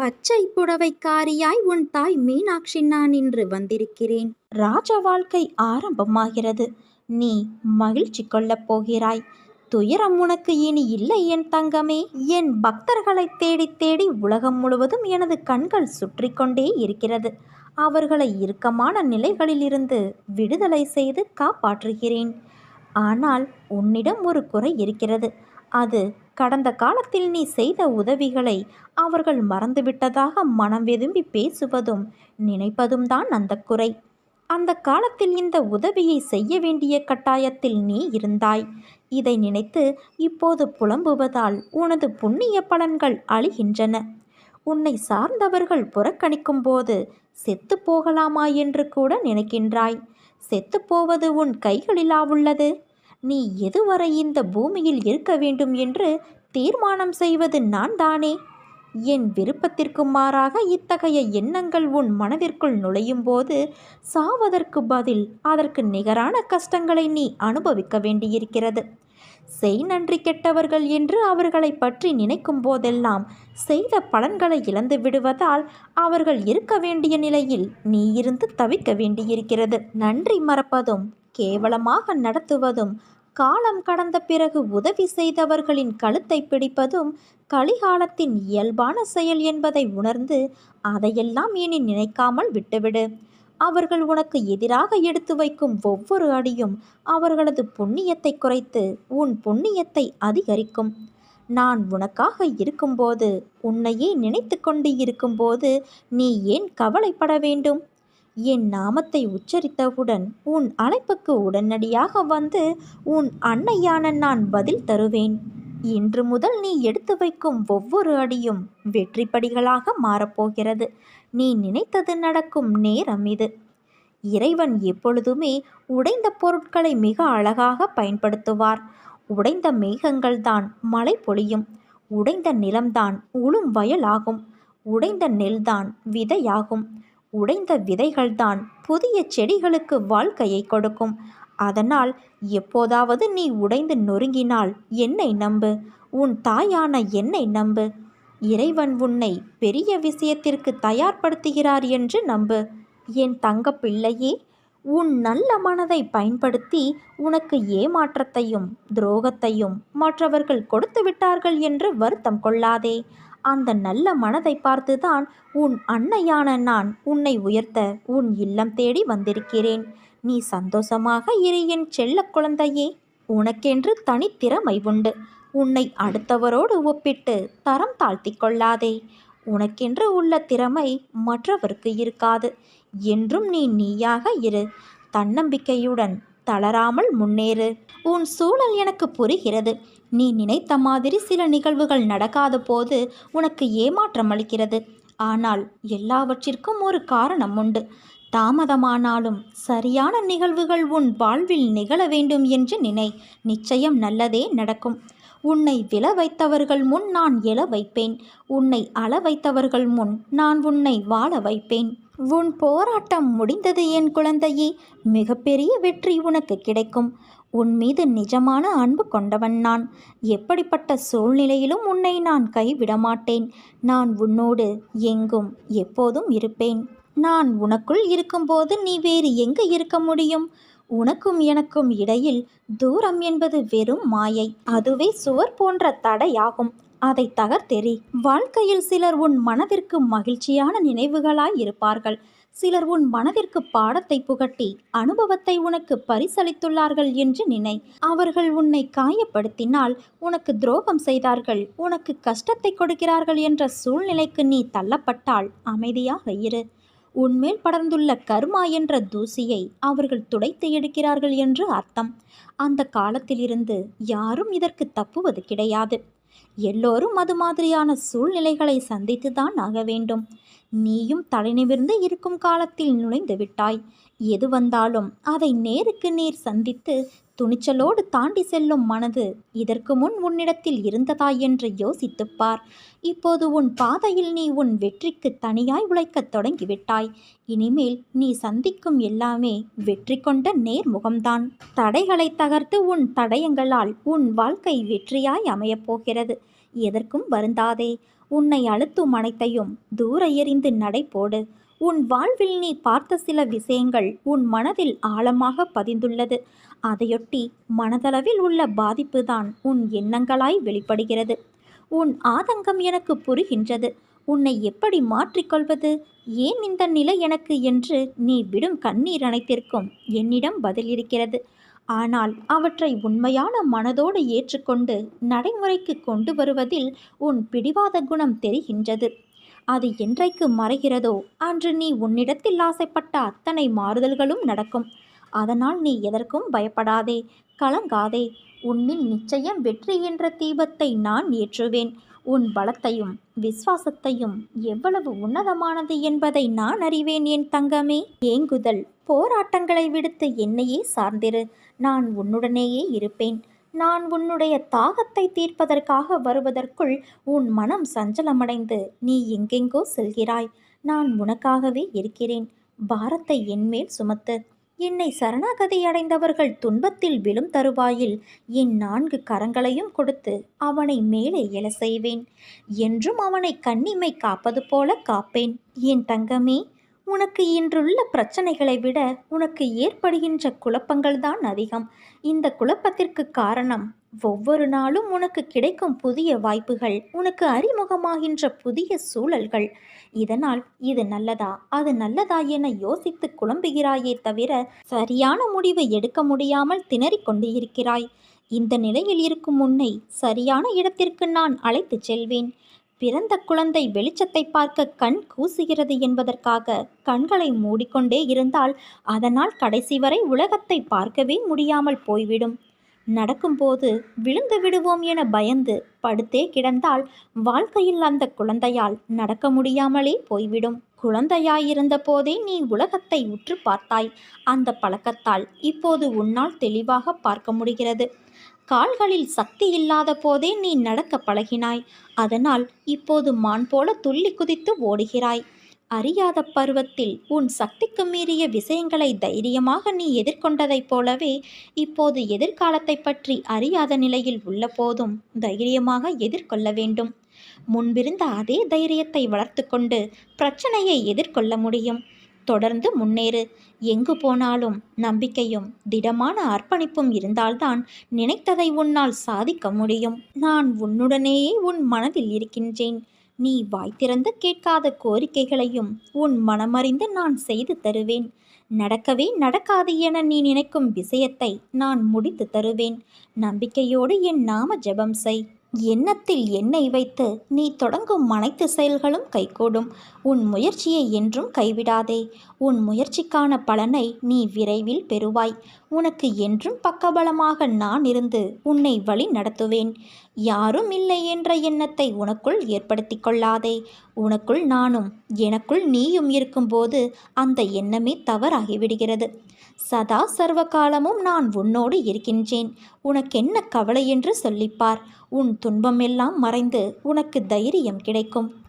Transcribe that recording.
பச்சை புடவைக்காரியாய் உன் தாய் மீனாட்சி நான் இன்று வந்திருக்கிறேன். ராஜ வாழ்க்கை ஆரம்பமாகிறது. நீ மகிழ்ச்சி கொள்ளப் போகிறாய். துயரம் உனக்கு இனி இல்லை என் தங்கமே. என் பக்தர்களை தேடி தேடி உலகம் முழுவதும் எனது கண்கள் சுற்றி கொண்டே இருக்கிறது. அவர்களை இறுக்கமான நிலைகளிலிருந்து விடுதலை செய்து காப்பாற்றுகிறேன். ஆனால் உன்னிடம் ஒரு குறை இருக்கிறது. அது கடந்த காலத்தில் நீ செய்த உதவிகளை அவர்கள் மறந்துவிட்டதாக மனம் வெதும்பி பேசுவதும் நினைப்பதும் தான் அந்த குறை. அந்த காலத்தில் இந்த உதவியை செய்ய வேண்டிய கட்டாயத்தில் நீ இருந்தாய். இதை நினைத்து இப்போது புலம்புவதால் உனது புண்ணிய பலன்கள் அழிகின்றன. உன்னை சார்ந்தவர்கள் புறக்கணிக்கும் போது செத்து போகலாமா என்று கூட நினைக்கின்றாய். செத்துப்போவது உன் கைகளிலா உள்ளது? நீ எதுவரை இந்த பூமியில் இருக்க வேண்டும் என்று தீர்மானம் செய்வது நான் தானே என் விருப்பத்திற்கு மாறாக இத்தகைய எண்ணங்கள் உன் மனதிற்குள் நுழையும் போது சாவதற்கு பதில் அதற்கு நிகரான கஷ்டங்களை நீ அனுபவிக்க வேண்டியிருக்கிறது. செய் நன்றி கெட்டவர்கள் என்று அவர்களை பற்றி நினைக்கும் போதெல்லாம் செய்த பலன்களை இழந்து விடுவதால் அவர்கள் இருக்க வேண்டிய நிலையில் நீ இருந்து தவிக்க வேண்டியிருக்கிறது. நன்றி மறப்பதும் கேவலமாக நடத்துவதும் காலம் கடந்த பிறகு உதவி செய்தவர்களின் கழுத்தை பிடிப்பதும் கலிகாலத்தின் இயல்பான செயல் என்பதை உணர்ந்து அதையெல்லாம் இனி நினைக்காமல் விட்டுவிடு. அவர்கள் உனக்கு எதிராக எடுத்து வைக்கும் ஒவ்வொரு அடியும் அவர்களது புண்ணியத்தை குறைத்து உன் புண்ணியத்தை அதிகரிக்கும். நான் உனக்காக இருக்கும்போது உன்னையே நினைத்து கொண்டு இருக்கும்போது நீ ஏன் கவலைப்பட வேண்டும்? என் நாமத்தை உச்சரித்தவுடன் உன் அழைப்புக்கு உடனடியாக வந்து உன் அன்னையான நான் பதில் தருவேன். இன்று முதல் நீ எடுத்து வைக்கும் ஒவ்வொரு அடியும் வெற்றி படிகளாக மாறப்போகிறது. நீ நினைத்தது நடக்கும் நேரம் இது. இறைவன் எப்பொழுதுமே உடைந்த பொருட்களை மிக அழகாக பயன்படுத்துவார். உடைந்த மேகங்கள்தான் மழை பொழியும். உடைந்த நிலம்தான் உளும் வயலாகும். உடைந்த நெல்தான் விதையாகும். உடைந்த விதைகள்தான் புதிய செடிகளுக்கு வாழ்க்கையை கொடுக்கும். அதனால் எப்போதாவது நீ உடைந்து நொறுங்கினால் என்னை நம்பு. உன் தாயான என்னை நம்பு. இறைவன் உன்னை பெரிய விஷயத்திற்கு தயார்படுத்துகிறார் என்று நம்பு. என் தங்க பிள்ளையே உன் நல்ல மனதை பயன்படுத்தி உனக்கு ஏமாற்றத்தையும் துரோகத்தையும் மற்றவர்கள் கொடுத்து விட்டார்கள் என்று வருத்தம் கொள்ளாதே. அந்த நல்ல மனதை பார்த்துதான் உன் அன்னையான நான் உன்னை உயர்த்த உன் இல்லம் தேடி வந்திருக்கிறேன். நீ சந்தோஷமாக இரு என் செல்ல குழந்தையே. உனக்கென்று தனித்திறமை உண்டு. உன்னை அடுத்தவரோடு ஒப்பிட்டு தரம் தாழ்த்தி கொள்ளாதே. உனக்கென்று உள்ள திறமை மற்றவருக்கு இருக்காது. என்றும் நீ நீயாக இரு. தன்னம்பிக்கையுடன் தளராமல் முன்னேறு. உன் சூழல் எனக்கு புரிகிறது. நீ நினைத்த மாதிரி சில நிகழ்வுகள் நடக்காத போது உனக்கு ஏமாற்றம் அளிக்கிறது. ஆனால் எல்லாவற்றிற்கும் ஒரு காரணம் உண்டு. தாமதமானாலும் சரியான நிகழ்வுகள் உன் வாழ்வில் நிகழ வேண்டும் என்று நினை. நிச்சயம் நல்லதே நடக்கும். உன்னை விழ வைத்தவர்கள் முன் நான் எழ வைப்பேன். உன்னை அள வைத்தவர்கள் முன் நான் உன்னை வாழ வைப்பேன். உன் போராட்டம் முடிந்தது என் குழந்தையே. மிகப்பெரிய வெற்றி உனக்கு கிடைக்கும். உன் மீது நிஜமான அன்பு கொண்டவன் நான். எப்படிப்பட்ட சூழ்நிலையிலும் உன்னை நான் கைவிட மாட்டேன் நான் உன்னோடு எங்கும் எப்போதும் இருப்பேன். நான் உனக்குள் இருக்கும்போது நீ வேறு எங்கு இருக்க முடியும்? உனக்கும் எனக்கும் இடையில் தூரம் என்பது வெறும் மாயை. அதுவே சுவர் போன்ற தடையாகும். அதை தகர்த்தெறி. வாழ்க்கையில் சிலர் உன் மனதிற்கு மகிழ்ச்சியான நினைவுகளாய் இருப்பார்கள். சிலர் உன் மனதிற்கு பாடத்தை புகட்டி அனுபவத்தை உனக்கு பரிசளித்துள்ளார்கள் என்று நினை. அவர்கள் உன்னை காயப்படுத்தினால் உனக்கு துரோகம் செய்தார்கள் உனக்கு கஷ்டத்தை கொடுக்கிறார்கள் என்ற சூழ்நிலைக்கு நீ தள்ளப்பட்டால் அமைதியாக இரு. உன்மேல் படர்ந்துள்ள கர்மா என்ற தூசியை அவர்கள் துடைத்து எடுக்கிறார்கள் என்று அர்த்தம். அந்த காலத்திலிருந்து யாரும் இதற்கு தப்புவது கிடையாது. எல்லோரும் அது மாதிரியான சூழ்நிலைகளை சந்தித்துதான் ஆக வேண்டும். நீயும் தலைநிமிர்ந்து இருக்கும் காலத்தில் நுழைந்து விட்டாய். எது வந்தாலும் அதை நேருக்கு நேர் சந்தித்து துணிச்சலோடு தாண்டி செல்லும் மனது இதற்கு முன் உன்னிடத்தில் இருந்ததா என்று யோசித்துப் பார் இப்போது உன் பாதையில் நீ உன் வெற்றிக்கு தனியாய் உழைக்கத் தொடங்கிவிட்டாய். இனிமேல் நீ சந்திக்கும் எல்லாமே வெற்றி கொண்ட நேர்முகம்தான். தடைகளை தகர்த்து உன் தடயங்களால் உன் வாழ்க்கை வெற்றியாய் அமையப் போகிறது. எதற்கும் வருந்தாதே. உன்னை அழுத்தும் அனைத்தையும் தூர எறிந்து நடைபோடு உன் வாழ்வில் நீ பார்த்த சில விஷயங்கள் உன் மனதில் ஆழமாக பதிந்துள்ளது. அதையொட்டி மனதளவில் உள்ள பாதிப்பு தான் உன் எண்ணங்களாய் வெளிப்படுகிறது. உன் ஆதங்கம் எனக்கு புரிகின்றது. உன்னை எப்படி மாற்றிக்கொள்வது ஏன் இந்த நிலை எனக்கு என்று நீ விடும் கண்ணீர் அனைத்திற்கும் என்னிடம் பதில் இருக்கிறது. ஆனால் அவற்றை உண்மையான மனதோடு ஏற்றுக்கொண்டு நடைமுறைக்கு கொண்டு வருவதில் உன் பிடிவாத குணம் தெரிகின்றது. அது என்றைக்கு மறைகிறதோ அன்று நீ உன்னிடத்தில் ஆசைப்பட்ட அத்தனை மாறுதல்களும் நடக்கும். அதனால் நீ எதற்கும் பயப்படாதே கலங்காதே. உன்னில் நிச்சயம் வெற்றி என்ற தீபத்தை நான் ஏற்றுவேன். உன் பலத்தையும் விசுவாசத்தையும் எவ்வளவு உன்னதமானது என்பதை நான் அறிவேன் என் தங்கமே. ஏங்குதல் போராட்டங்களை விடுத்து என்னையே சார்ந்திரு. நான் உன்னுடனேயே இருப்பேன். நான் உன்னுடைய தாகத்தை தீர்ப்பதற்காக வருவதற்குள் உன் மனம் சஞ்சலமடைந்து நீ எங்கெங்கோ செல்கிறாய். நான் உனக்காகவே இருக்கிறேன். பாரத்தை என்மேல் சுமத்து. என்னை சரணாகதி அடைந்தவர்கள் துன்பத்தில் விழும் தருவாயில் என் நான்கு கரங்களையும் கொடுத்து அவனை மேலே எழ செய்வேன். என்றும் அவனை கண்ணிமை காப்பது போல காப்பேன். என் தங்கமே உனக்கு இன்றுள்ள பிரச்சனைகளை விட உனக்கு ஏற்படுகின்ற குழப்பங்கள்தான் அதிகம். இந்த குழப்பத்திற்கு காரணம் ஒவ்வொரு நாளும் உனக்கு கிடைக்கும் புதிய வாய்ப்புகள் உனக்கு அறிமுகமாகின்ற புதிய சூழல்கள். இதனால் இது நல்லதா அது நல்லதா என யோசித்து குழம்புகிறாயே தவிர சரியான முடிவை எடுக்க முடியாமல் திணறிக் கொண்டு இருக்கிறாய் இந்த நிலையில் இருக்கும் உன்னை சரியான இடத்திற்கு நான் அழைத்துச் செல்வேன். பிறந்த குழந்தை வெளிச்சத்தை பார்க்க கண் கூசுகிறது என்பதற்காக கண்களை மூடிக்கொண்டே இருந்தால் அதனால் கடைசி வரை உலகத்தை பார்க்கவே முடியாமல் போய்விடும். நடக்கும்போது விழுந்து விடுவோம் என பயந்து படுத்தே கிடந்தால் வாழ்க்கையில் அந்த குழந்தையால் நடக்க முடியாமலே போய்விடும். குழந்தையாயிருந்த போதே நீ உலகத்தை உற்று பார்த்தாய். அந்த பழக்கத்தால் இப்போது உன்னால் தெளிவாக பார்க்க முடிகிறது. கால்களில் சக்தி இல்லாத போதே நீ நடக்க பழகினாய். அதனால் இப்போது மான் போல துள்ளி குதித்து ஓடுகிறாய். அறியாத பருவத்தில் உன் சக்திக்கு மீறிய விஷயங்களை தைரியமாக நீ எதிர்கொண்டதைப் போலவே இப்போது எதிர்காலத்தை பற்றி அறியாத நிலையில் உள்ள போதும் தைரியமாக எதிர்கொள்ள வேண்டும். முன்பிருந்த அதே தைரியத்தை வளர்த்து கொண்டு பிரச்சனையை எதிர்கொள்ள முடியும். தொடர்ந்து முன்னேறு. எங்கு போனாலும் நம்பிக்கையும் திடமான அர்ப்பணிப்பும் இருந்தால்தான் நினைத்ததை உன்னால் சாதிக்க முடியும். நான் உன்னுடனேயே உன் மனதில் இருக்கின்றேன். நீ வாய் திறந்து கேட்காத கோரிக்கைகளையும் உன் மனமறிந்து நான் செய்து தருவேன். நடக்கவே நடக்காது என நீ நினைக்கும் விஷயத்தை நான் முடித்து தருவேன். நம்பிக்கையோடு என் நாம ஜெபம் செய். எண்ணத்தில் எண்ணெய் வைத்து நீ தொடங்கும் அனைத்து செயல்களும் கைகூடும். உன் முயற்சியை என்றும் கைவிடாதே. உன் முயற்சிக்கான பலனை நீ விரைவில் பெறுவாய். உனக்கு என்றும் பக்கபலமாக நான் இருந்து உன்னை வழி நடத்துவேன். யாரும் இல்லை என்ற எண்ணத்தை உனக்குள் ஏற்படுத்தி கொள்ளாதே. உனக்குள் நானும் எனக்குள் நீயும் இருக்கும்போது அந்த எண்ணமே தவறாகிவிடுகிறது. சதா சர்வ காலமும் நான் உன்னோடு இருக்கின்றேன். உனக்கென்ன கவலை என்று சொல்லிப்பார். உன் துன்பமெல்லாம் மறைந்து உனக்கு தைரியம் கிடைக்கும்.